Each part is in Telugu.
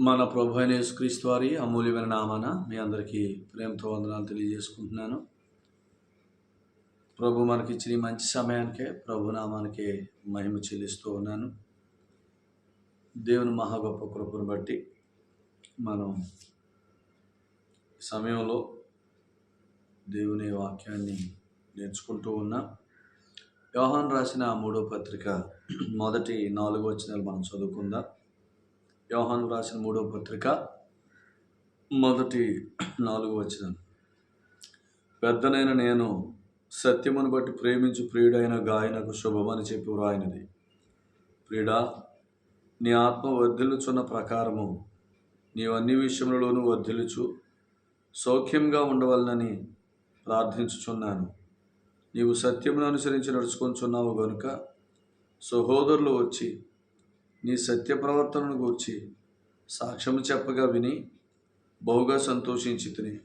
మన ప్రభు అయిన యేసుక్రీస్తు వారి అమూల్యమైన నామాన మీ అందరికీ ప్రేమతో వందనాలు తెలియజేసుకుంటున్నాను. ప్రభు మనకి ఇచ్చిన మంచి సమయానికే ప్రభు నామానికే మహిమ చెల్లిస్తూ ఉన్నాను. దేవుని మహా గొప్ప కృపను బట్టి మనం సమయంలో దేవుని వాక్యాన్ని నేర్చుకుంటూ ఉన్నాం. యోహాన్ రాసిన మూడో పత్రిక మొదటి నాలుగో వచనాలు మనం చదువుకుందాం. యోహాను రాసిన మూడో పత్రిక మొదటి నాలుగు వచ్చిన పెద్దనైన నేను సత్యమును బట్టి ప్రేమించు ప్రియుడైన గాయనకు శుభమని చెప్పి వ్రాయినది. ప్రియుడా నీ ఆత్మ వర్ధిల్లుచున్న ప్రకారము నీవు అన్ని విషయములలోనూ వర్ధిల్లుచు సౌఖ్యంగా ఉండవలనని ప్రార్థించుచున్నాను. నీవు సత్యమును అనుసరించి నడుచుకొంచున్నావు గనుక సహోదరులు వచ్చి నీ సత్య ప్రవర్తనను గూర్చి సాక్ష్యము చెప్పగా విని బహుగా సంతోషించి తిని.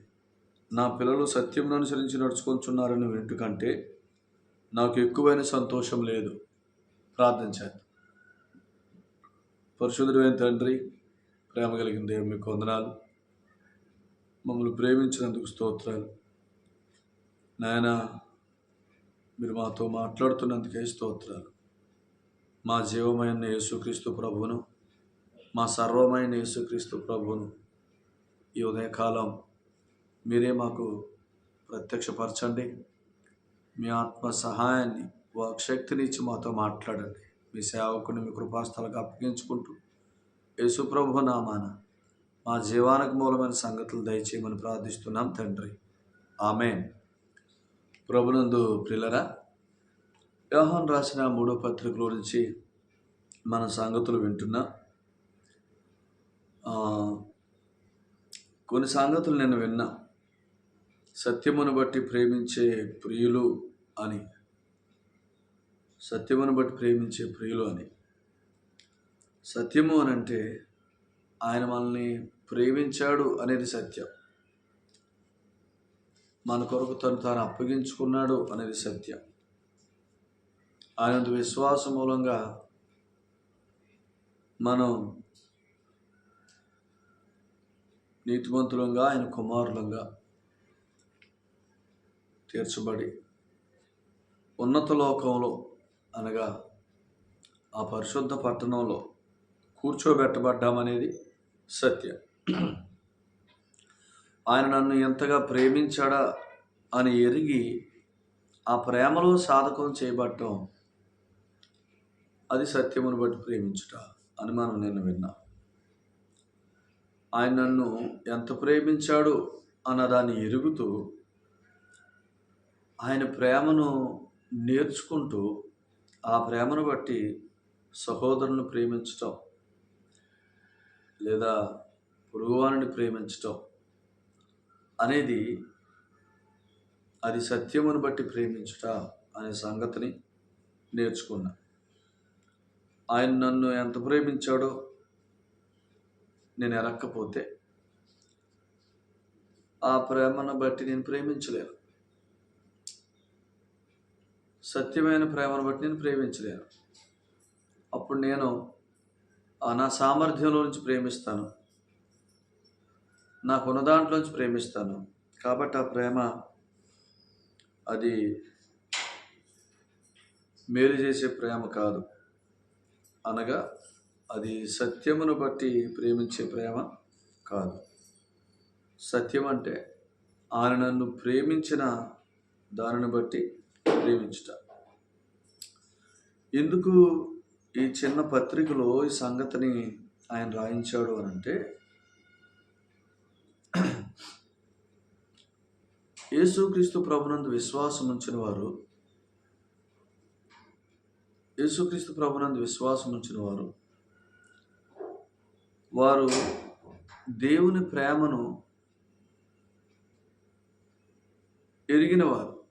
నా పిల్లలు సత్యమును అనుసరించి నడుచుకొంచున్నారని వింటు కంటే నాకు ఎక్కువైన సంతోషం లేదు. ప్రార్థన చేద్దాం. పరిశుద్ధుడైన తండ్రి ప్రేమ కలిగిన దేవుడు మీకు వందనాలు. మమ్మల్ని ప్రేమించినందుకు స్తోత్రాలు. నాయన మీరు మాతో మాట్లాడుతున్నందుకే స్తోత్రాలు. మా జీవమైన యేసుక్రీస్తు ప్రభువును మా సర్వమైన యేసుక్రీస్తు ప్రభువును ఈ ఉదయకాలం మీరే మాకు ప్రత్యక్షపరచండి. మీ ఆత్మ సహాయాన్ని వాక్శక్తిని ఇచ్చి మాతో మాట్లాడండి. మీ సేవకుని మీ కృపాస్థలకు అప్పగించుకుంటూ యేసుప్రభు నామాన మా జీవానికి మూలమైన సంగతులు దయచేయమని ప్రార్థిస్తున్నాం తండ్రి. ఆమె ప్రభునందు ప్రిలరా యోహాన్ రాసిన మూడో పత్రిక గురించి మన సంగతులు వింటున్నా. కొన్ని సంగతులు నేను విన్నా. సత్యమును బట్టి ప్రేమించే ప్రియులు అని. సత్యమును బట్టి ప్రేమించే ప్రియులు అని. సత్యము అని అంటే ఆయన మనల్ని ప్రేమించాడు అనేది సత్యం. మన కొరకు తను తాను అప్పగించుకున్నాడు అనేది సత్యం. ఆయన విశ్వాసం మూలంగా మనం నీతిమంతులంగా ఆయన కుమారులంగా తీర్చబడి ఉన్నత లోకంలో అనగా ఆ పరిశుద్ధ పట్టణంలో కూర్చోబెట్టబడ్డామనేది సత్యం. ఆయన నన్ను ఎంతగా ప్రేమించాడా అని ఎరిగి ఆ ప్రేమలో సాధకం చేయబడటం అది సత్యమును బట్టి ప్రేమించుట. అని మనం నేను విన్నా. ఆయన నన్ను ఎంత ప్రేమించాడు అన్నదాన్ని ఎరుగుతూ ఆయన ప్రేమను నేర్చుకుంటూ ఆ ప్రేమను బట్టి సహోదరుని ప్రేమించటం లేదా పొరుగువారిని ప్రేమించటం అనేది అది సత్యమును బట్టి ప్రేమించుట అనే సంగతిని నేర్చుకున్నా. ఆయన నన్ను ఎంత ప్రేమించాడో నేను ఎరక్కపోతే ఆ ప్రేమను బట్టి నేను ప్రేమించలేను. సత్యమైన ప్రేమను బట్టి నేను ప్రేమించలేను. అప్పుడు నేను ఆ నా సామర్థ్యంలో నుంచి ప్రేమిస్తాను. నాకున్న దాంట్లోంచి ప్రేమిస్తాను. కాబట్టి ఆ ప్రేమ అది మేలు చేసే ప్రేమ కాదు. అనగా అది సత్యమును బట్టి ప్రేమించే ప్రేమ కాదు. సత్యం అంటే ఆయన నన్ను ప్రేమించిన దానిని బట్టి ప్రేమించుట. ఎందుకు ఈ చిన్న పత్రికలో ఈ సంగతిని ఆయన రాయించాడు అని అంటే యేసుక్రీస్తు ప్రభునందు విశ్వాసం ఉంచిన వారు యేసుక్రీస్తు ప్రభునందు విశ్వాసం ఉంచిన వారు వారు దేవుని ప్రేమను ఎరిగినవారు.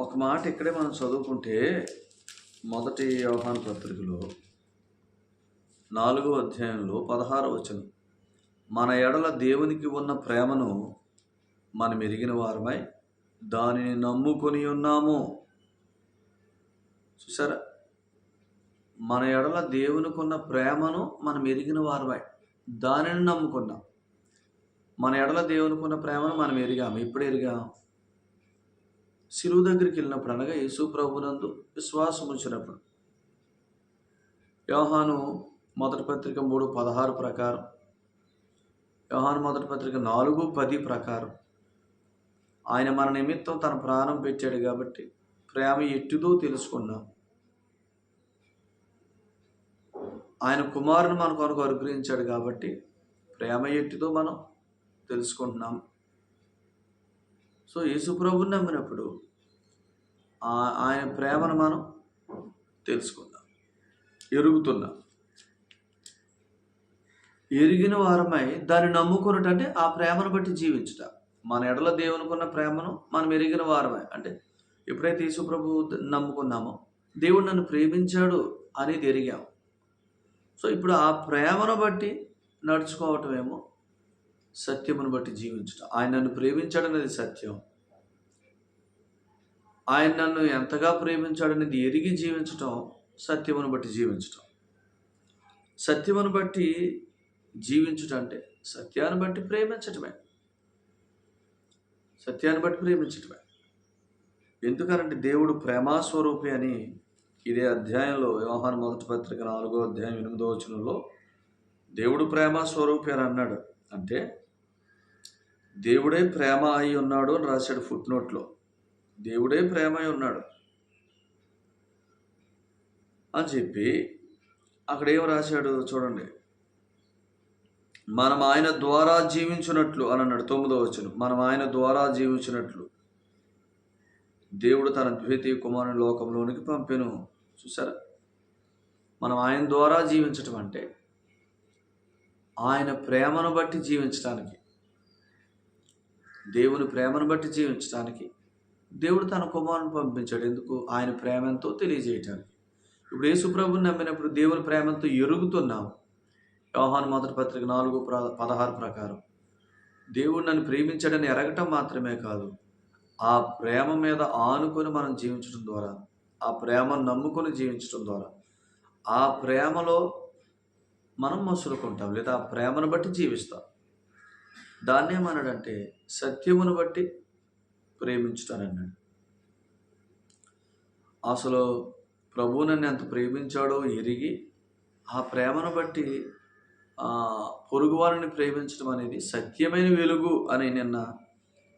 ఒక మాట ఇక్కడే మనం చదువుకుంటే మొదటి వ్యవహాన పత్రికలో నాలుగో అధ్యాయంలో పదహార వచనం. మన ఎడల దేవునికి ఉన్న ప్రేమను మనం ఎరిగిన వారమై దానిని నమ్ముకొని ఉన్నాము. చూసారా మన ఎడల దేవునికున్న ప్రేమను మనం ఎరిగిన వారమై దానిని నమ్ముకున్నాం. మన ఎడల దేవునికున్న ప్రేమను మనం ఎరిగాము. ఇప్పుడు ఎరిగాం? శిలువు దగ్గరికి వెళ్ళినప్పుడు అనగా యేసు ప్రభునందు విశ్వాసం ఉంచినప్పుడు. యోహాను మొదటి పత్రిక మూడు పదహారు ప్రకారం యోహాను మొదటి పత్రిక నాలుగు పది ప్రకారం. ఆయన మన నిమిత్తం తన ప్రాణం పెట్టాడు కాబట్టి ప్రేమ ఎట్టిదో తెలుసుకున్నాం. ఆయన కుమారుని మన కొరకు అనుగ్రహించాడు కాబట్టి ప్రేమ ఎట్టితో మనం తెలుసుకుంటున్నాం. సో యేసుప్రభుని నమ్మినప్పుడు ఆయన ప్రేమను మనం తెలుసుకుందాం. ఎరుగుతున్నాం. ఎరిగిన వారమై దాన్ని నమ్ముకున్నట్టు అంటే ఆ ప్రేమను బట్టి జీవించుట. మన ఎడల దేవునికున్న ప్రేమను మనం ఎరిగిన వారమే. అంటే ఎప్పుడైతే యేసుప్రభు నమ్ముకున్నామో దేవుడు నన్ను ప్రేమించాడు అనేది ఎరిగాం. సో ఇప్పుడు ఆ ప్రేమను బట్టి నడుచుకోవటమేమో సత్యమును బట్టి జీవించడం ఆయన నన్ను ప్రేమించాడనేది సత్యం. ఆయన నన్ను ఎంతగా ప్రేమించాడనేది ఎరిగి జీవించటం సత్యమును బట్టి జీవించటం. సత్యమును బట్టి జీవించటం అంటే సత్యాన్ని బట్టి ప్రేమించటమే. సత్యాన్ని బట్టి ప్రేమించటమే. ఎందుకనంటే దేవుడు ప్రేమాస్వరూపి అని ఇదే అధ్యాయంలో వ్యవహార మొదటి పత్రిక నాలుగో అధ్యాయం ఎనిమిదో వచనంలో దేవుడు ప్రేమ స్వరూపి అని అన్నాడు. అంటే దేవుడే ప్రేమ అయి ఉన్నాడు అని రాశాడు ఫుట్ నోట్లో దేవుడే ప్రేమ అయి ఉన్నాడు. అని చెప్పి అక్కడ ఏం రాశాడు చూడండి. మనం ఆయన ద్వారా జీవించినట్లు అని అన్నాడు తొమ్మిదో వచ్చును మనం ఆయన ద్వారా జీవించినట్లు. దేవుడు తన ద్వితీయ కుమారుని లోకంలోనికి పంపెను. చూసారా మనం ఆయన ద్వారా జీవించటం అంటే ఆయన ప్రేమను బట్టి జీవించడానికి దేవుని ప్రేమను బట్టి జీవించడానికి దేవుడు తన కుమారుని పంపించాడు. ఎందుకు? ఆయన ప్రేమ ఎంతో తెలియజేయటానికి. ఇప్పుడు యేసుప్రభుని నమ్మినప్పుడు దేవుని ప్రేమతో ఎరుగుతున్నాం వ్యవహాన్ మొదటి పత్రిక నాలుగు ప్ర- పదహారు ప్రకారం దేవుడు నన్ను ప్రేమించాడని ఎరగటం మాత్రమే కాదు ఆ ప్రేమ మీద ఆనుకొని మనం జీవించడం ద్వారా ఆ ప్రేమను నమ్ముకొని జీవించడం ద్వారా. ఆ ప్రేమలో మనం మసులుకుంటాం లేదా ఆ ప్రేమను బట్టి జీవిస్తాం. దాన్ని ఏమన్నాడంటే సత్యమును బట్టి ప్రేమించుతానన్నాడు అసలు ప్రభువు నన్ను ఎంత ప్రేమించాడో ఎరిగి ఆ ప్రేమను బట్టి పొరుగు పొరుగువారిని ప్రేమించడం అనేది సత్యమైన వెలుగు అని నిన్న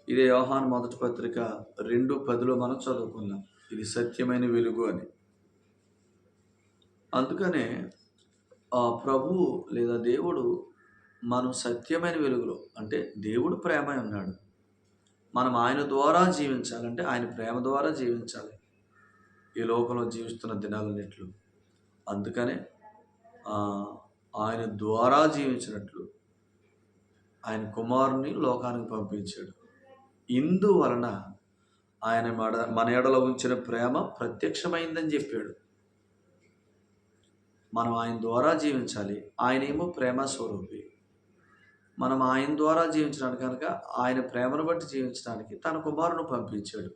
ఇదే యోహాన్ మొదటి పత్రిక రెండు పదిలో మనం చదువుకున్నాం. ఇది సత్యమైన వెలుగు అని. అందుకనే ఆ ప్రభు లేదా దేవుడు మనం సత్యమైన వెలుగులో అంటే దేవుడు ప్రేమ ఉన్నాడు. మనం ఆయన ద్వారా జీవించాలంటే ఆయన ప్రేమ ద్వారా జీవించాలి. ఈ లోకంలో జీవిస్తున్న దినాలన్నిట్లు. అందుకనే ఆయన ద్వారా జీవించినట్లు ఆయన కుమారుని లోకానికి పంపించాడు. ఇందువలన ఆయన మన మన ఎడల ఉంచిన ప్రేమ ప్రత్యక్షమైందని చెప్పాడు. మనం ఆయన ద్వారా జీవించాలి. ఆయన ఏమో ప్రేమ స్వరూపి. మనం ఆయన ద్వారా జీవించడానికి కనుక ఆయన ప్రేమను బట్టి జీవించడానికి తన కుమారుడు పంపించాడు.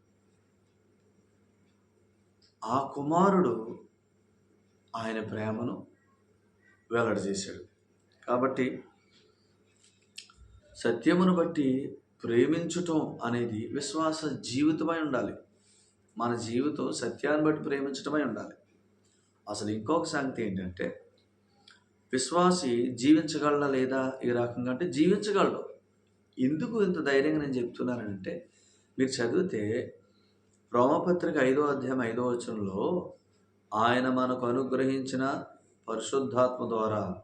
ఆ కుమారుడు ఆయన ప్రేమను వెల్లడి చేశాడు. కాబట్టి సత్యమును బట్టి ప్రేమించటం అనేది విశ్వాస జీవితమై ఉండాలి. మన జీవితం సత్యాన్ని బట్టి ప్రేమించటమై ఉండాలి. అసలు ఇంకొక సంగతి ఏంటంటే విశ్వాసి జీవించగలడా లేదా ఈ రకంగా అంటే జీవించగలడు. ఎందుకు ఇంత ధైర్యంగా నేను చెప్తున్నానంటే మీరు చదివితే రోమపత్రిక ఐదో అధ్యాయం ఐదో వచనంలో ఆయన మనకు అనుగ్రహించిన పరిశుద్ధాత్మ ద్వారా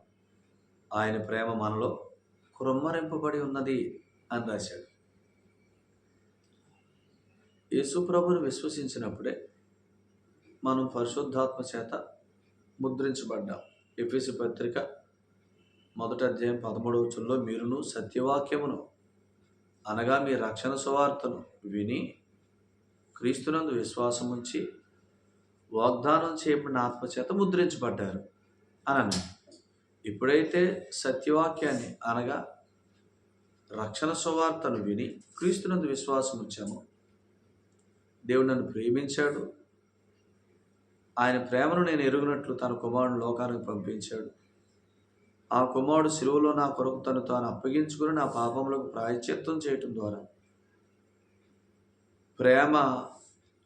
ఆయన ప్రేమ మనలో కృమ్మరింపబడి ఉన్నది. అని రాశాడు యేసుప్రభుని విశ్వసించినప్పుడే మనం పరిశుద్ధాత్మ చేత ముద్రించబడ్డాం. ఎఫ్ఎసి పత్రిక మొదటి అధ్యాయం పదమూడవ మీరును సత్యవాక్యమును అనగా మీ రక్షణ సువార్తను విని క్రీస్తునందు విశ్వాసం ఉంచి వాగ్దానం చేయబడిన ఆత్మచేత ముద్రించబడ్డారు అని అన్నాడు. ఎప్పుడైతే సత్యవాక్యాన్ని అనగా రక్షణ సువార్తను విని క్రీస్తునందు విశ్వాసం వచ్చాము దేవుడు నన్ను ప్రేమించాడు. ఆయన ప్రేమను నేను ఎరుగునట్లు తన కుమారుడు లోకానికి పంపించాడు. ఆ కుమారుడు శిలువలో నా కొరకు తను తాను అప్పగించుకుని నా పాపములకు ప్రాయశ్చిత్తం చేయటం ద్వారా ప్రేమ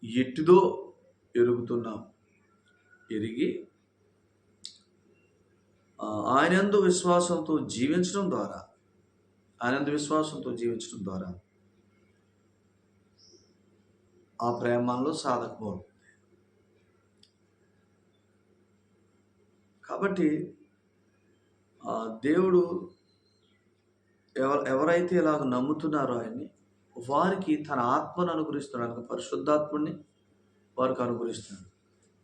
ఎట్టిదో ఎరుగుతున్నాం. ఎరిగి ఆయనందు విశ్వాసంతో జీవించడం ద్వారా ఆనంద విశ్వాసంతో జీవించడం ద్వారా. ఆ ప్రేమలో సాధకపోవడం కాబట్టి ఆ, దేవుడు ఎవ ఎవరైతే ఇలాగ నమ్ముతున్నారో ఆయన్ని వారికి తన ఆత్మను అనుగ్రహిస్తున్నాడు. పరిశుద్ధాత్ముడిని వారికి అనుగ్రహిస్తున్నాడు.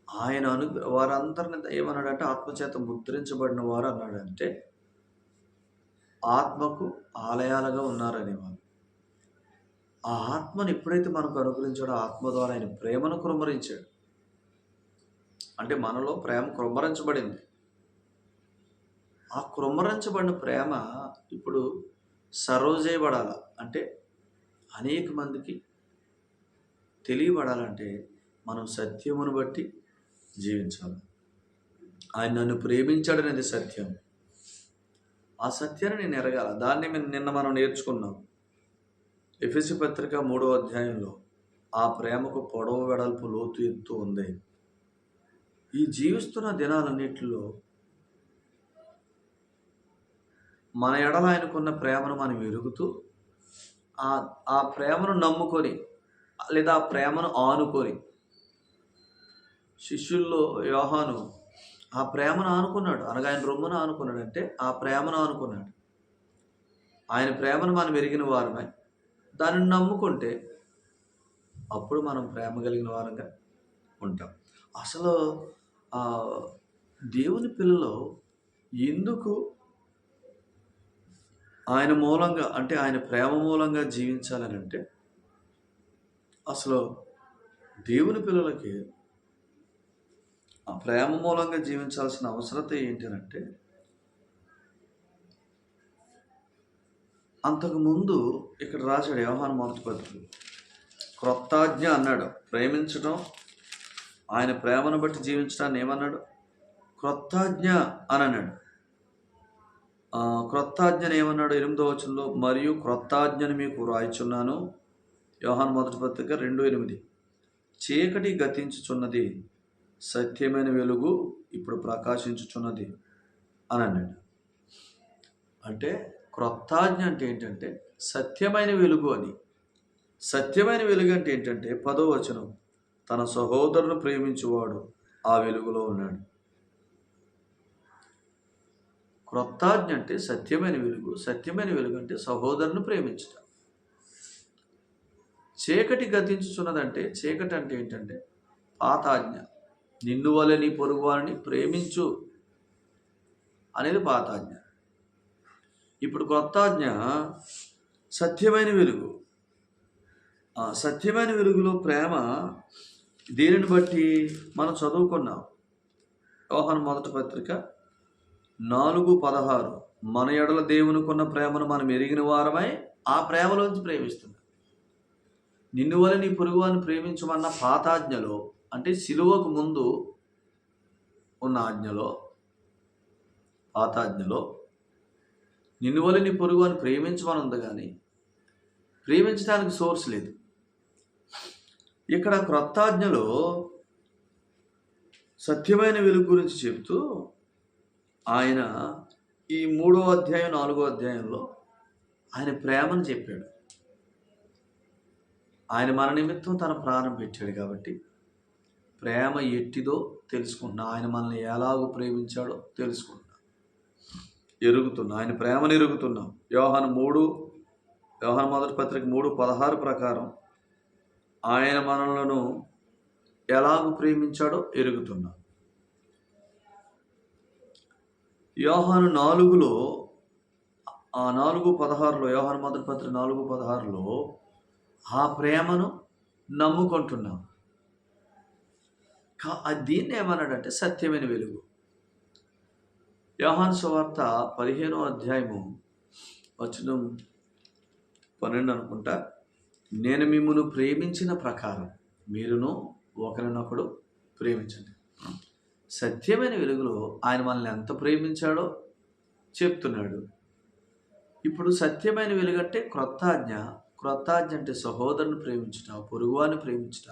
ఆయన అను వారందరిని ఏమన్నాడంటే ఆత్మచేత ముద్రించబడిన వారు అన్నాడంటే ఆత్మకు ఆలయాలుగా ఉన్నారనే వాళ్ళు ఆ ఆత్మను ఎప్పుడైతే మనకు అనుగ్రహించాడో ఆత్మ ద్వారా ఆయన ప్రేమను కుమ్మరించాడు అంటే మనలో ప్రేమ కృమ్మరించబడింది ఆ కృమ్మరించబడిన ప్రేమ ఇప్పుడు సర్వ్ చేయబడాల అంటే అనేక మందికి తెలియబడాలంటే మనం సత్యమును బట్టి జీవించాలి. ఆయన నన్ను ప్రేమించాడనేది సత్యం. ఆ సత్యాన్ని నేను ఎరగాల. దాన్ని నిన్న మనం నేర్చుకున్నాం. ఎఫెసి పత్రిక మూడో అధ్యాయంలో ఆ ప్రేమకు పొడవు వెడల్పు లోతు ఎత్తు ఉంది. ఈ జీవిస్తున్న దినాలన్నిటిలో మన ఎడల ఆయనకున్న ప్రేమను మనం ఎరుగుతూ ఆ ఆ ప్రేమను నమ్ముకొని లేదా ఆ ప్రేమను ఆనుకొని శిష్యుల్లో యోహాను ఆ ప్రేమను ఆనుకున్నాడు. అనగా ఆయన రొమ్మును ఆనుకున్నాడు అంటే ఆ ప్రేమను ఆనుకున్నాడు. ఆయన ప్రేమను మనం ఎరిగిన వారమే. దానిని నమ్ముకుంటే అప్పుడు మనం ప్రేమ కలిగిన వారంగా ఉంటాం. అసలు దేవుని పిల్లలు ఎందుకు ఆయన మూలంగా అంటే ఆయన ప్రేమ మూలంగా జీవించాలని అంటే అసలు దేవుని పిల్లలకి ఆ ప్రేమ మూలంగా జీవించాల్సిన అవసరత ఏంటంటే అంతకుముందు ఇక్కడ రాశాడు వ్యవహాన్ మొదటి పత్రిక. క్రొత్తాజ్ఞ అన్నాడు ప్రేమించడం ఆయన ప్రేమను బట్టి జీవించడాన్ని ఏమన్నాడు? క్రొత్తాజ్ఞ అని అన్నాడు. ఆ, క్రొత్తాజ్ఞను ఏమన్నాడు? ఎనిమిదో వచనంలో మరియు క్రొత్తాజ్ఞను మీకు రాయిచున్నాను వ్యవహాన్ మొదటి పత్రిక రెండు ఎనిమిది. చీకటి గతించుచున్నది. సత్యమైన వెలుగు ఇప్పుడు ప్రకాశించుచున్నది అని అన్నాడు. అంటే క్రొత్తాజ్ఞ అంటే ఏంటంటే సత్యమైన వెలుగు అని. సత్యమైన వెలుగు అంటే ఏంటంటే పదో వచనం తన సహోదరును ప్రేమించువాడు ఆ వెలుగులో ఉన్నాడు. క్రొత్తాజ్ఞ అంటే సత్యమైన వెలుగు సత్యమైన వెలుగు అంటే సహోదరుని ప్రేమించటం. చీకటి గతించుచున్నదంటే చీకటి అంటే ఏంటంటే పాతాజ్ఞ. నిన్ను వలె నీ పొరుగు వారిని ప్రేమించు అనేది పాతాజ్ఞ ఇప్పుడు కొత్త ఆజ్ఞ సత్యమైన వెలుగు. సత్యమైన వెలుగులో ప్రేమ దీనిని బట్టి మనం చదువుకున్నాం? యోహాను మొదటి పత్రిక నాలుగు పదహారు. మన ఎడల దేవునికున్న ప్రేమను మనం ఎరిగిన వారమై ఆ ప్రేమలోంచి ప్రేమిస్తున్నాం. నిన్ను వల్ల నీ పొరుగువాన్ని ప్రేమించమన్న పాతాజ్ఞలో అంటే సిలువకు ముందు ఉన్న ఆజ్ఞలో పాతాజ్ఞలో నిన్ను వల్ల నీ పొరుగువాన్ని ప్రేమించమని ఉంది కానీ ప్రేమించడానికి సోర్స్ లేదు. ఇక్కడ క్రొత్త ఆజ్ఞలో సత్యమైన వెలుగు గురించి చెప్తూ ఆయన ఈ మూడో అధ్యాయం నాలుగో అధ్యాయంలో ఆయన ప్రేమను చెప్పాడు. ఆయన మన నిమిత్తం తన ప్రాణం పెట్టాడు కాబట్టి ప్రేమ ఎట్టిదో తెలుసుకుంటున్నా. ఆయన మనల్ని ఎలాగో ప్రేమించాడో తెలుసుకుంటున్నా. ఎరుగుతున్నా. ఆయన ప్రేమను ఎరుగుతున్నాం. వ్యవహారం మూడు వ్యవహార మొదటి పత్రిక మూడు పదహారు ప్రకారం ఆయన మనలను ఎలాగ ప్రేమించాడో ఎరుగుతున్నాం. యోహాను నాలుగులో ఆ నాలుగు పదహారులో యోహాను మొదటి పత్రిక నాలుగు పదహారులో ఆ ప్రేమను నమ్ముకుంటున్నాం. దీన్ని ఏమన్నాడంటే సత్యమైన వెలుగు. యోహాన్ సువార్త పదిహేనో అధ్యాయము వచనం పన్నెండు అనుకుంటా. నేను మిమ్మల్ని ప్రేమించిన ప్రకారం మీరును ఒకరినొకడు ప్రేమించండి. సత్యమైన వెలుగులో ఆయన మనల్ని ఎంత ప్రేమించాడో చెప్తున్నాడు. ఇప్పుడు సత్యమైన వెలుగంటే క్రొత్త ఆజ్ఞ క్రొత్త ఆజ్ఞ అంటే సహోదరుని ప్రేమించుట పొరుగువాని ప్రేమించుట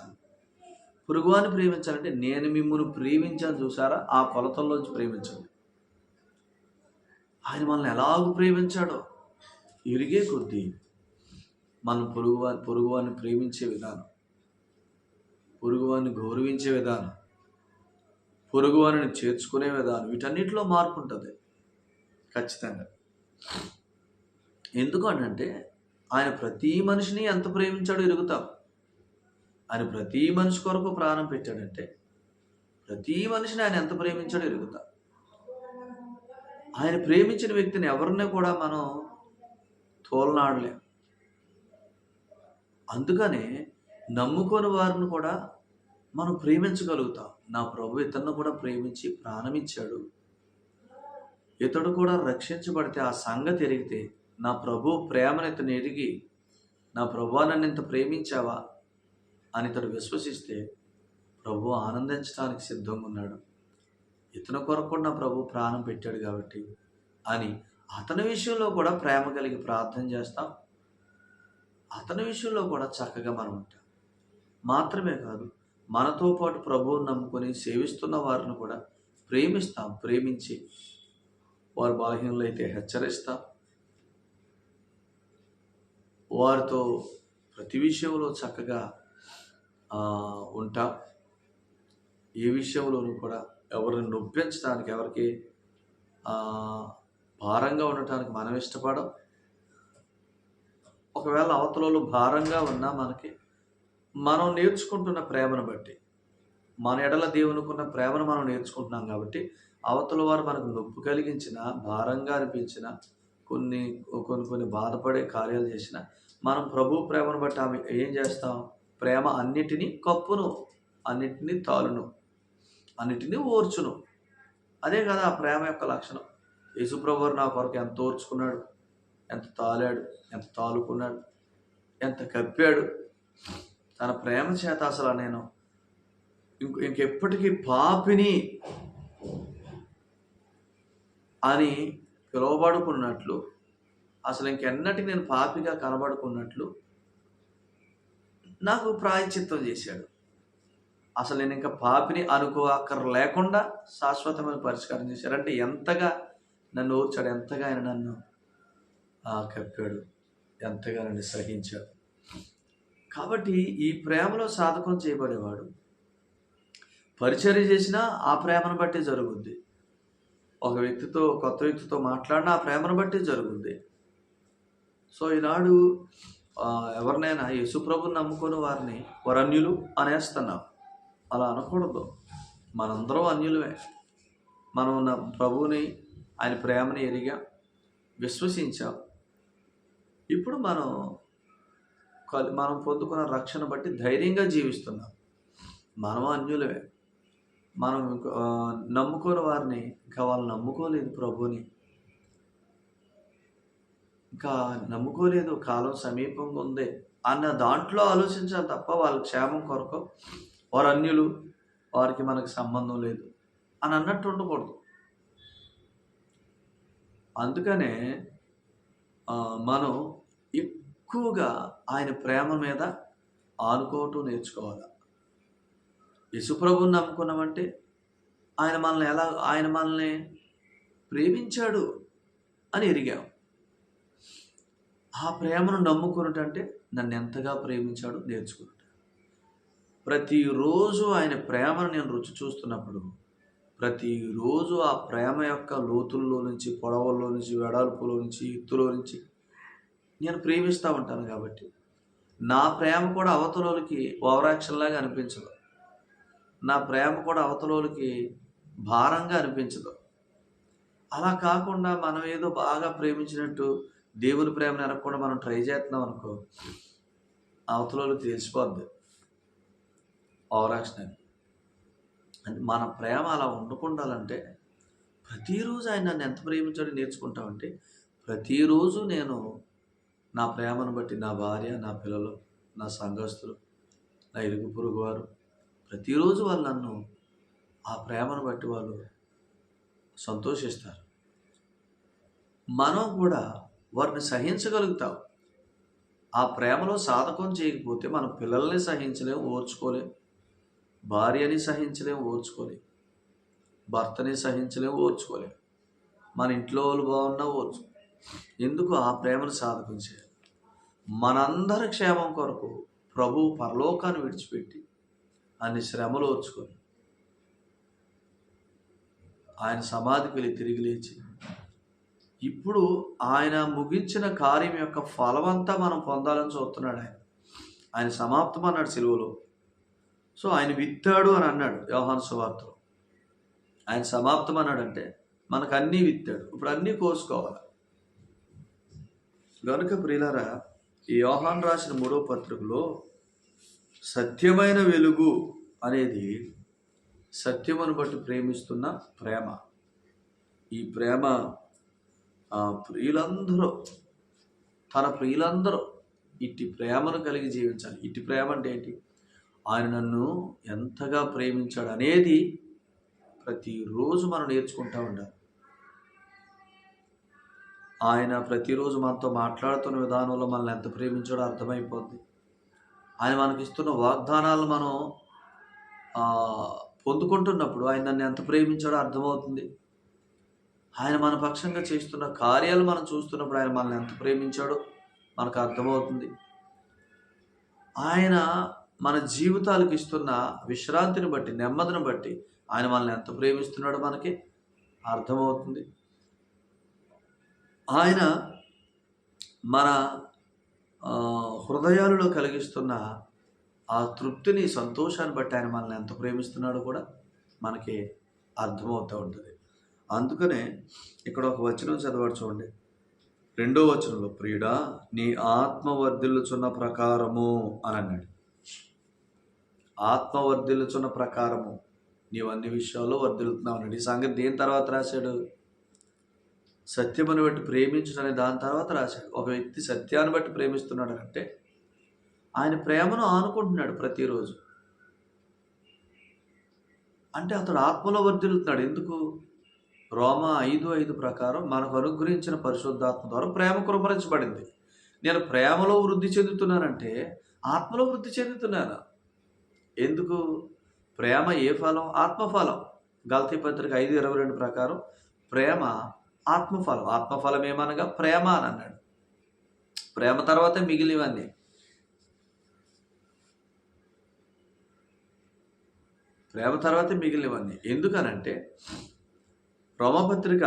పురుగువాన్ని ప్రేమించాలంటే నేను మిమ్మల్ని ప్రేమించాను చూసారా ఆ కొలతల్లోంచి ప్రేమించండి. ఆయన మనల్ని ఎలాగూ ప్రేమించాడో? ఎరిగే కొద్దీ మనం పొరుగువాని పొరుగువాన్ని ప్రేమించే విధానం పొరుగువాన్ని గౌరవించే విధానం పొరుగువారిని చేర్చుకునే విధానం వీటన్నిటిలో మార్పు ఉంటుంది. ఖచ్చితంగా. ఎందుకు అంటే ఆయన ప్రతి మనిషిని ఎంత ప్రేమించాడో ఎరుగుతాం. ఆయన ప్రతి మనిషి కొరకు ప్రాణం పెట్టాడంటే ప్రతి మనిషిని ఆయన ఎంత ప్రేమించాడో ఎరుగుతా. ఆయన ప్రేమించిన వ్యక్తిని ఎవరిని కూడా మనం తోలనాడలేం. అందుకనే నమ్ముకొని వారిని కూడా మనం ప్రేమించగలుగుతాం. నా ప్రభు ఇతన్ని కూడా ప్రేమించి ప్రాణమిచ్చాడు. ఇతడు కూడా రక్షించబడితే ఆ సంగతి ఎరిగితే నా ప్రభు ప్రేమను ఇతను ఎరిగి నా ప్రభు నన్ను ఇంత ప్రేమించావా? అని ఇతడు విశ్వసిస్తే ప్రభు ఆనందించడానికి సిద్ధంగా ఉన్నాడు. ఇతని కొరకు నా ప్రభు ప్రాణం పెట్టాడు కాబట్టి అని అతని విషయంలో కూడా ప్రేమ కలిగి ప్రార్థన చేస్తాం. అతని విషయంలో కూడా చక్కగా మనం ఉంటాం. మాత్రమే కాదు మనతో పాటు ప్రభువును నమ్ముకొని సేవిస్తున్న వారిని కూడా ప్రేమిస్తాం ప్రేమించి వారు బాహ్యంలో అయితే హెచ్చరిస్తాం. వారితో ప్రతి విషయంలో చక్కగా ఉంటాం. ఏ విషయంలోనూ కూడా ఎవరిని నొప్పించడానికి ఎవరికి భారంగా ఉండటానికి మనం ఇష్టపడం. ఒకవేళ అవతలలో భారంగా ఉన్నా మనకి మనం నేర్చుకుంటున్న ప్రేమను బట్టి మన ఎడల దేవునికున్న ప్రేమను మనం నేర్చుకుంటున్నాం కాబట్టి అవతల వారు మనకు నొప్పి కలిగించిన భారంగా అనిపించిన కొన్ని కొన్ని కొన్ని బాధపడే కార్యాలు చేసిన మనం ప్రభు ప్రేమను బట్టి ఆమె ఏం చేస్తాం? ప్రేమ అన్నిటినీ కప్పును అన్నిటినీ తాలును అన్నిటినీ ఓర్చును. అదే కదా ఆ ప్రేమ యొక్క లక్షణం. యేసుప్రభువారు నా కొరకు ఎంత ఓర్చుకున్నాడు ఎంత తాలాడు ఎంత తాలుకున్నాడు ఎంత కప్పాడు. తన ప్రేమ చేత అసలు నేను ఇంక ఇంకెప్పటికీ పాపిని అని పిలువబడుకున్నట్లు అసలు ఇంకెన్నటికి నేను పాపిగా కనబడుకున్నట్లు నాకు ప్రాయశ్చిత్తం చేశాడు. అసలు నేను ఇంకా పాపిని అనుకో అక్కర లేకుండా శాశ్వతమైన పరిష్కారం చేశాడు అంటే ఎంతగా నన్ను ఓర్చాడు ఎంతగా ఆయన నన్ను ఆ, కప్పాడు ఎంతగా నన్ను సహించాడు. కాబట్టి ఈ ప్రేమలో సాధకం చేయబడేవాడు. పరిచర్య చేసినా ఆ ప్రేమను బట్టి జరుగుద్ది. ఒక వ్యక్తితో కొత్త వ్యక్తితో మాట్లాడినా ఆ ప్రేమను బట్టి జరుగుద్ది. సో ఈనాడు ఎవరినైనా యేసుప్రభుని నమ్ముకుని వారిని వారు అన్యులు అనేస్తున్నాం అలా అనకూడదు. మనందరం అన్యులమే. మనం నా ప్రభువుని ఆయన ప్రేమని ఎరిగా విశ్వసించాం. ఇప్పుడు మనం మనం పొందుకున్న రక్షణ బట్టి ధైర్యంగా జీవిస్తున్నాం. మనం అన్యులమే. మనం ఇంకో- నమ్ముకోని వారిని ఇంకా వాళ్ళు నమ్ముకోలేదు ప్రభుని ఇంకా నమ్ముకోలేదు కాలం సమీపంగా ఉంది అన్న దాంట్లో ఆలోచించాలి తప్ప వాళ్ళ క్షేమం కొరకు వారు అన్యులు వారికి మనకు సంబంధం లేదు అని అన్నట్టు ఉండకూడదు. అందుకనే మనం ఎక్కువగా ఆయన ప్రేమ మీద ఆనుకోవటం నేర్చుకోవాలి. యశుప్రభుని నమ్ముకున్నామంటే ఆయన మనల్ని ఎలా ఆయన మనల్ని ప్రేమించాడు అని ఎరిగాం. ఆ ప్రేమను నమ్ముకున్నటంటే నన్ను ఎంతగా ప్రేమించాడో నేర్చుకున్నట. ప్రతిరోజు ఆయన ప్రేమను నేను రుచి చూస్తున్నప్పుడు ప్రతిరోజు ఆ ప్రేమ యొక్క లోతుల్లో నుంచి పొడవల్లో నుంచి వెడల్పులో నుంచి ఎత్తులో నుంచి నేను ప్రేమిస్తూ ఉంటాను కాబట్టి నా ప్రేమ కూడా అవతలోనికి ఓవరాక్షన్లాగా అనిపించదు. నా ప్రేమ కూడా అవతలోనికి భారంగా అనిపించదు. అలా కాకుండా మనం ఏదో బాగా ప్రేమించినట్టు దేవుని ప్రేమను ఎరగకుండా మనం ట్రై చేస్తున్నాం అనుకో అవతలోకి తెలిసిపోద్ది ఓవరాక్షన్ అని అంటే మన ప్రేమ అలా ఉండకుండాలంటే ప్రతిరోజు ఆయన నన్ను ఎంత ప్రేమించాడో నేర్చుకుంటామంటే ప్రతిరోజు నేను నా ప్రేమను బట్టి నా భార్య నా పిల్లలు నా సంఘస్థులు నా ఇరుగు పొరుగు వారు ప్రతిరోజు వాళ్ళు నన్ను ఆ ప్రేమను బట్టి వాళ్ళు సంతోషిస్తారు. మనం కూడా వారిని సహించగలుగుతాం ఆ ప్రేమలో సాధకం చేయకపోతే మన పిల్లల్ని సహించలేం ఓర్చుకోలేం. భార్యని సహించలేం ఓర్చుకోలేం. భర్తని సహించలేం ఓర్చుకోలేం. మన ఇంట్లో వాళ్ళు బాగున్నా ఓర్చు. ఎందుకు ఆ ప్రేమను సాధకం చేయాలి? మనందరి క్షేమం కొరకు ప్రభు పరలోకాన్ని విడిచిపెట్టి అన్ని శ్రమలు ఓర్చుకొని ఆయన సమాధికి వెళ్ళి తిరిగి లేచి ఇప్పుడు ఆయన ముగించిన కార్యం యొక్క ఫలమంతా మనం పొందాలని చూస్తున్నాడు ఆయన. ఆయన సమాప్తం అన్నాడు సెలవులో. సో ఆయన విత్తాడు అని అన్నాడు వ్యవహాన్ సువార్తలో. ఆయన సమాప్తం అన్నాడంటే మనకు అన్నీ విత్తాడు. ఇప్పుడు అన్నీ కోసుకోవాలి. గనుక ప్రియులారా ఈ యోహాన్ రాసిన మూడో పత్రికలో సత్యమైన వెలుగు అనేది సత్యమును బట్టి ప్రేమిస్తున్న ప్రేమ. ఈ ప్రేమ ప్రియులందరూ తన ప్రియులందరూ ఇట్టి ప్రేమను కలిగి జీవించాలి. ఇట్టి ప్రేమ అంటే ఏంటి? ఆయన నన్ను ఎంతగా ప్రేమించాడు అనేది ప్రతిరోజు మనం నేర్చుకుంటూ ఉండాలి. ఆయన ప్రతిరోజు మనతో మాట్లాడుతున్న విధానంలో మనల్ని ఎంత ప్రేమించాడో అర్థమైపోద్ది. ఆయన మనకిస్తున్న వాగ్దానాలు మనం పొందుకుంటున్నప్పుడు ఆయన నన్ను ఎంత ప్రేమించాడో అర్థమవుతుంది. ఆయన మన పక్షంగా చేస్తున్న కార్యాలు మనం చూస్తున్నప్పుడు ఆయన మనల్ని ఎంత ప్రేమించాడో మనకు అర్థమవుతుంది. ఆయన మన జీవితాలకు ఇస్తున్న విశ్రాంతిని బట్టి నెమ్మదిని బట్టి ఆయన మనల్ని ఎంత ప్రేమిస్తున్నాడో మనకి అర్థమవుతుంది. ఆయన మన హృదయాలలో కలిగిస్తున్న ఆ తృప్తిని సంతోషాన్ని బట్టి ఆయన మనల్ని ఎంత ప్రేమిస్తున్నాడో కూడా మనకి అర్థమవుతూ ఉంటుంది. అందుకనే ఇక్కడ ఒక వచనం చదవడం చూడండి. రెండో వచనంలో ప్రియుడా నీ ఆత్మ వర్ధిల్లుచున్న ప్రకారము అని అన్నాడు. ఆత్మ వర్ధిల్లుచున్న ప్రకారము. నీవు అన్ని విషయాల్లో వర్ధిల్లుతున్నావు అన్నాడు. ఈ సంగతి దేని తర్వాత రాశాడు? సత్యమును బట్టి ప్రేమించడని దాని తర్వాత రాశాడు. ఒక వ్యక్తి సత్యాన్ని బట్టి ప్రేమిస్తున్నాడు అంటే ఆయన ప్రేమను ఆనుకుంటున్నాడు ప్రతిరోజు. అంటే అతడు ఆత్మలో వర్ధిల్లుతున్నాడు. ఎందుకు? రోమా ఐదు ఐదు ప్రకారం మనకు అనుగ్రహించిన పరిశుద్ధాత్మ ద్వారా ప్రేమ కృపరించబడింది. నేను ప్రేమలో వృద్ధి చెందుతున్నానంటే ఆత్మలో వృద్ధి చెందుతున్నాను? ఎందుకు? ప్రేమ ఏ ఫలం? ఆత్మఫలం. గల్తీ పత్రిక ఐదు ఇరవై రెండు ప్రకారం ప్రేమ ఆత్మఫలం. ఆత్మఫలం ఏమనగా ప్రేమ అని అన్నాడు. ప్రేమ తర్వాత మిగిలివన్నీ ప్రేమ తర్వాత మిగిలినవన్నీ. ఎందుకనంటే రోమపత్రిక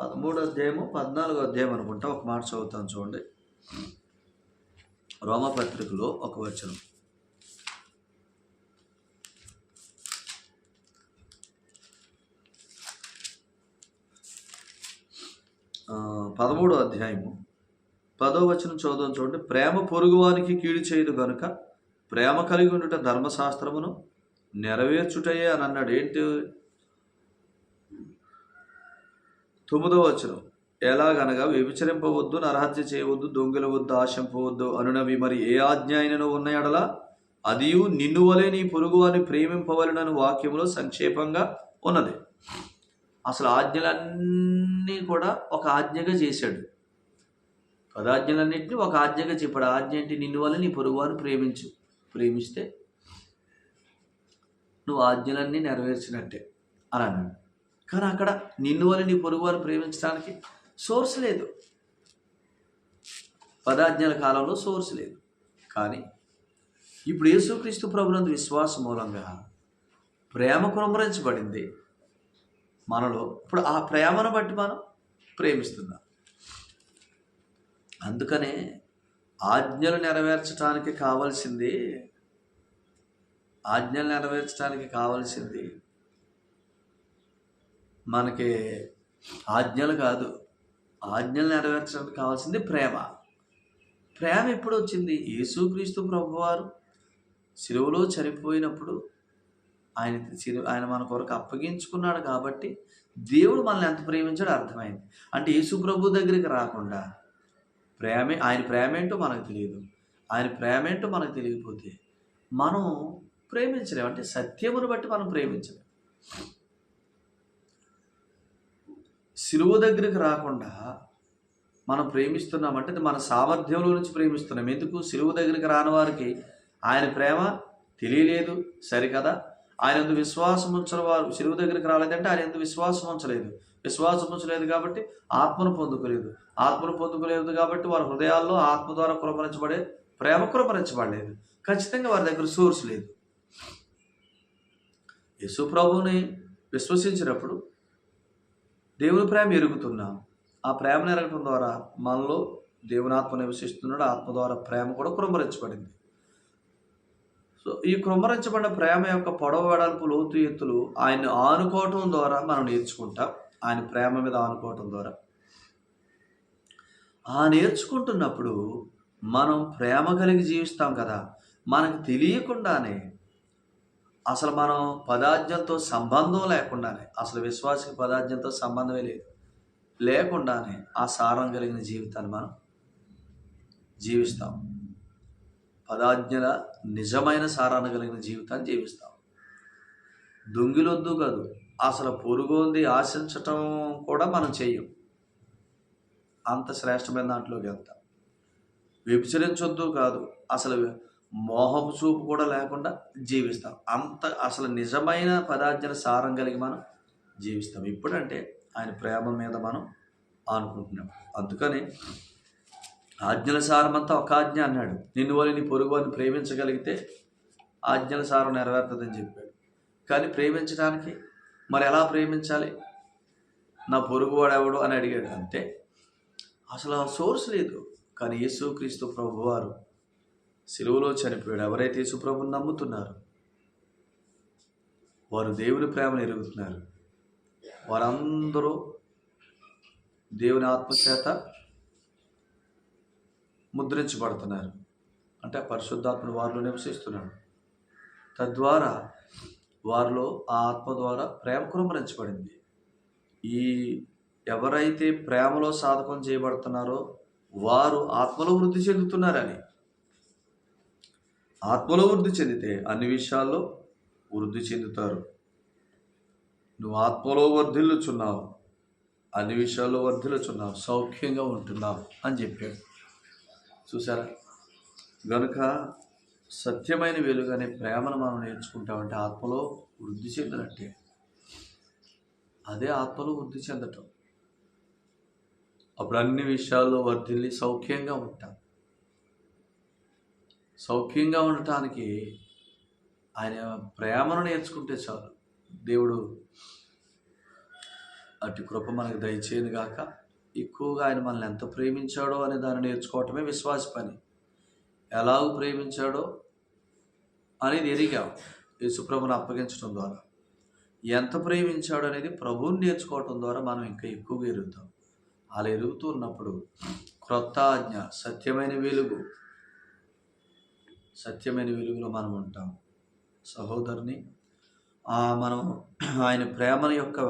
పదమూడో అధ్యాయము పద్నాలుగో అధ్యాయం అనుకుంటా ఒక మాట చదువుతాను చూడండి. రోమపత్రికలో ఒక వచనం. పదమూడో అధ్యాయము పదో వచనం చదువుదాం చూడండి. ప్రేమ పొరుగువానికి కీడు చేయదు గనుక ప్రేమ కలిగి ఉండుట ధర్మశాస్త్రమును నెరవేర్చుటయే అని అన్నాడు. ఏంటి? తొమ్మిదో వచనం. ఎలాగనగా వ్యభిచరింపవద్దు నరహత్య చేయవద్దు దొంగిలవద్దు ఆశింపవద్దు అనునవి మరి ఏ ఆజ్ఞ అయినను ఉన్న అదియు నిన్ను వలె నీ పొరుగు అని ప్రేమింపవలనని వాక్యంలో సంక్షేపంగా ఉన్నది. అసలు ఆజ్ఞలన్నీ కూడా ఒక ఆజ్ఞగా చేశాడు. పదాజ్ఞలన్నింటినీ ఒక ఆజ్ఞగా చెప్పాడు. ఆజ్ఞ ఏంటి? నిన్ను వల్ల నీ పొరుగు అని ప్రేమించు. ప్రేమిస్తే నువ్వు ఆజ్ఞలన్నీ నెరవేర్చినట్టే అని అన్నాడు. కానీ అక్కడ నిన్ను వల్ల నీ పొరుగు వారిని ప్రేమించడానికి సోర్స్ లేదు. పదాజ్ఞల కాలంలో సోర్స్ లేదు. కానీ ఇప్పుడు యేసుక్రీస్తు ప్రభునందు విశ్వాసం మూలంగా ప్రేమ కుమరించబడింది మనలో ఇప్పుడు ఆ ప్రేమను బట్టి మనం ప్రేమిస్తున్నాం. అందుకనే ఆజ్ఞలు నెరవేర్చడానికి కావాల్సింది ఆజ్ఞలు నెరవేర్చడానికి కావాల్సింది మనకి ఆజ్ఞలు కాదు. ఆజ్ఞలు నెరవేర్చడానికి కావాల్సింది ప్రేమ. ప్రేమ ఎప్పుడు వచ్చింది యేసుక్రీస్తు ప్రభువారు సిలువలో చనిపోయినప్పుడు ఆయన ఆయన మన కొరకు అప్పగించుకున్నాడు కాబట్టి దేవుడు మనల్ని ఎంత ప్రేమించాడో అర్థమైంది. అంటే యేసు ప్రభు దగ్గరికి రాకుండా ప్రేమే ఆయన ప్రేమ ఏంటో మనకు తెలియదు. ఆయన ప్రేమ ఏంటో మనకు తెలియకపోతే మనం ప్రేమించలేము అంటే సత్యమును బట్టి మనం ప్రేమించలేము సిలువ దగ్గరికి రాకుండా మనం ప్రేమిస్తున్నామంటే అది మన సామర్థ్యంలో నుంచి ప్రేమిస్తున్నాం. ఎందుకు? సిలువ దగ్గరికి రాని వారికి ఆయన ప్రేమ తెలియలేదు సరికదా? ఆయన ఎందుకు విశ్వాసం ఉంచిన వారు సిలువ దగ్గరికి రాలేదంటే ఆయన ఎందుకు విశ్వాసం ఉంచలేదు. విశ్వాసం ఉంచలేదు కాబట్టి ఆత్మను పొందుకోలేదు. ఆత్మను పొందుకోలేదు కాబట్టి వారి హృదయాల్లో ఆత్మ ద్వారా కృపరించబడే ప్రేమ కురపరించబడలేదు ఖచ్చితంగా వారి దగ్గర సోర్స్ లేదు. యేసు ప్రభుని విశ్వసించినప్పుడు దేవుని ప్రేమ ఎరుగుతున్నాం. ఆ ప్రేమను ఎరగటం ద్వారా మనలో దేవుని ఆత్మ నివసిస్తున్నాడు. ఆత్మ ద్వారా ప్రేమ కూడా కృమరించబడింది సో ఈ కృమరించబడిన ప్రేమ యొక్క పొడవ వెడల్పు లోతు ఎత్తులు ఆయన్ని ఆనుకోవటం ద్వారా మనం నేర్చుకుంటాం. ఆయన ప్రేమ మీద ఆనుకోవటం ద్వారా. ఆ నేర్చుకుంటున్నప్పుడు మనం ప్రేమ కలిగి జీవిస్తాం కదా. మనకు తెలియకుండానే అసలు మనం పదార్థంతో సంబంధం లేకుండానే అసలు విశ్వాసకి పదార్థంతో సంబంధమే లేదు. లేకుండానే ఆ సారం కలిగిన జీవితాన్ని మనం జీవిస్తాం. పదాజ్ఞల నిజమైన సారాన్ని కలిగిన జీవితాన్ని జీవిస్తాం. దొంగిలొద్దు కాదు అసలు పొరుగుంది ఆశించటం కూడా మనం చెయ్యం. అంత శ్రేష్టమైన దాంట్లోకి వెళ్తాం. వ్యభిచరించొద్దు కాదు అసలు మోహపు చూపు కూడా లేకుండా జీవిస్తాం. అంత అసలు నిజమైన పదార్థన సారం కలిగి మనం జీవిస్తాం. ఇప్పుడంటే ఆయన ప్రేమ మీద మనం అనుకుంటున్నాం అందుకని ఆజ్ఞల సారం అంతా ఒక ఆజ్ఞ అన్నాడు. నిన్ను వల్ల నీ పొరుగు అని ప్రేమించగలిగితే ఆజ్ఞల సారం నెరవేరుతుందని చెప్పాడు. కానీ ప్రేమించడానికి మరి ఎలా ప్రేమించాలి? నా పొరుగువాడు ఎవడు అని అడిగాడు. అంతే అసలు ఆ సోర్స్ లేదు. కానీ యేసుక్రీస్తు ప్రభువారు సిలువలో చనిపోయాడు. ఎవరైతే యేసు నమ్ముతున్నారు వారు దేవుని ప్రేమను ఎరుగుతున్నారు. వారందరూ దేవుని ఆత్మచేత ముద్రించబడుతున్నారు. అంటే పరిశుద్ధాత్మను వారిలో నివసిస్తున్నాడు. తద్వారా వారిలో ఆ ఆత్మ ద్వారా ప్రేమ కురుమరించబడింది. ఈ ఎవరైతే ప్రేమలో సాధకం చేయబడుతున్నారో వారు ఆత్మలో వృద్ధి చెందుతున్నారని ఆత్మలో వృద్ధి చెందితే అన్ని విషయాల్లో వృద్ధి చెందుతారు. నువ్వు ఆత్మలో వర్ధిల్లుచున్నావు. అన్ని విషయాల్లో వర్ధిల్లుచున్నావు. సౌఖ్యంగా ఉంటున్నావు అని చెప్పాడు. చూసారా గనుక సత్యమైన వెలుగనే ప్రేమను మనం నేర్చుకుంటామంటే ఆత్మలో వృద్ధి చెందినట్టే. అదే ఆత్మలో వృద్ధి చెందటం. అప్పుడు అన్ని విషయాల్లో వర్ధిల్లి సౌఖ్యంగా ఉంటాం. సౌఖ్యంగా ఉండటానికి ఆయన ప్రేమను నేర్చుకుంటే చాలు. దేవుడు అటు కృప మనకు దయచేయను గాక. ఎక్కువగా ఆయన మనల్ని ఎంత ప్రేమించాడో అనే దాన్ని నేర్చుకోవటమే విశ్వాస పని. ఎలాగూ ప్రేమించాడో అనేది ఎరిగాం యేసుప్రభుని అప్పగించడం ద్వారా. ఎంత ప్రేమించాడు అనేది ప్రభువుని నేర్చుకోవటం ద్వారా మనం ఇంకా ఎక్కువగా ఎరుగుతాం అలా ఎరుగుతూ ఉన్నప్పుడు క్రొత్త ఆజ్ఞ సత్యమైన వెలుగు సత్యమైన వెలుగులో మనం ఉంటాం. సహోదరుని మనం ఆయన ప్రేమ యొక్క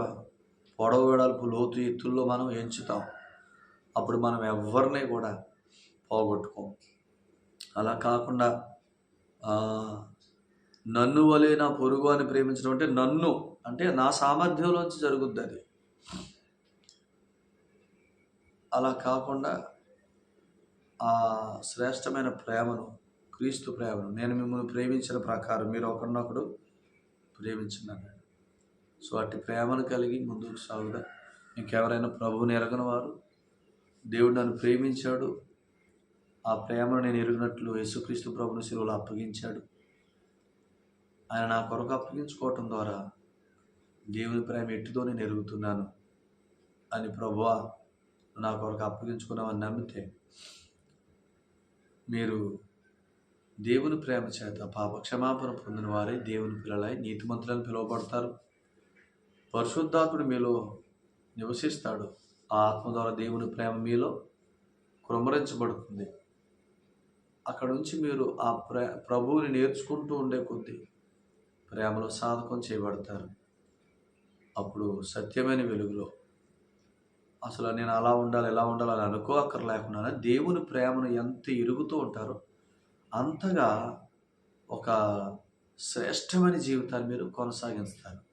పొడవు వెడల్పు లోతు ఎత్తుల్లో మనం ఎంచుతాం. అప్పుడు మనం ఎవరిని కూడా పోగొట్టుకోం. అలా కాకుండా నన్ను వలె నా పొరుగు అని ప్రేమించడం అంటే నన్ను అంటే నా సామర్థ్యంలోంచి జరుగుద్ది అది. అలా కాకుండా ఆ శ్రేష్టమైన ప్రేమను క్రీస్తు ప్రేమను. నేను మిమ్మల్ని ప్రేమించిన ప్రకారం మీరు ఒకరినొకడు ప్రేమించండి సో అట్టి ప్రేమను కలిగి ముందుకు సాగుదా ఇంకెవరైనా ప్రభువుని ఎరగని వారు దేవుడు నన్ను ప్రేమించాడు. ఆ ప్రేమను నేను ఎరిగినట్లు యేసుక్రీస్తు ప్రభుని శిలువలో అప్పగించాడు. ఆయన నా కొరకు అప్పగించుకోవటం ద్వారా దేవుని ప్రేమ ఎట్టుదో నేను ఎరుగుతున్నాను అని ప్రభువా నా కొరకు అప్పగించుకున్నామని నమ్మితే మీరు దేవుని ప్రేమ చేత పాప క్షమాపణ పొందిన వారే దేవుని పిల్లలై నీతిమంతులను పిలువబడతారు. పరిశుద్ధాత్ముడు మీలో నివసిస్తాడు. ఆ ఆత్మ ద్వారా దేవుని ప్రేమ మీలో కృమరించబడుతుంది అక్కడ నుంచి మీరు ఆ ప్రే ప్రభువుని నేర్చుకుంటూ ఉండే కొద్దీ ప్రేమలో సాధకం చేయబడతారు. అప్పుడు సత్యమైన వెలుగులో అసలు నేను అలా ఉండాలి ఎలా ఉండాలి అని అనుకో అక్కర్ దేవుని ప్రేమను ఎంత ఇరుగుతూ ఉంటారో అంతగా ఒక శ్రేష్టమైన జీవితాన్ని మీరు కొనసాగిస్తారు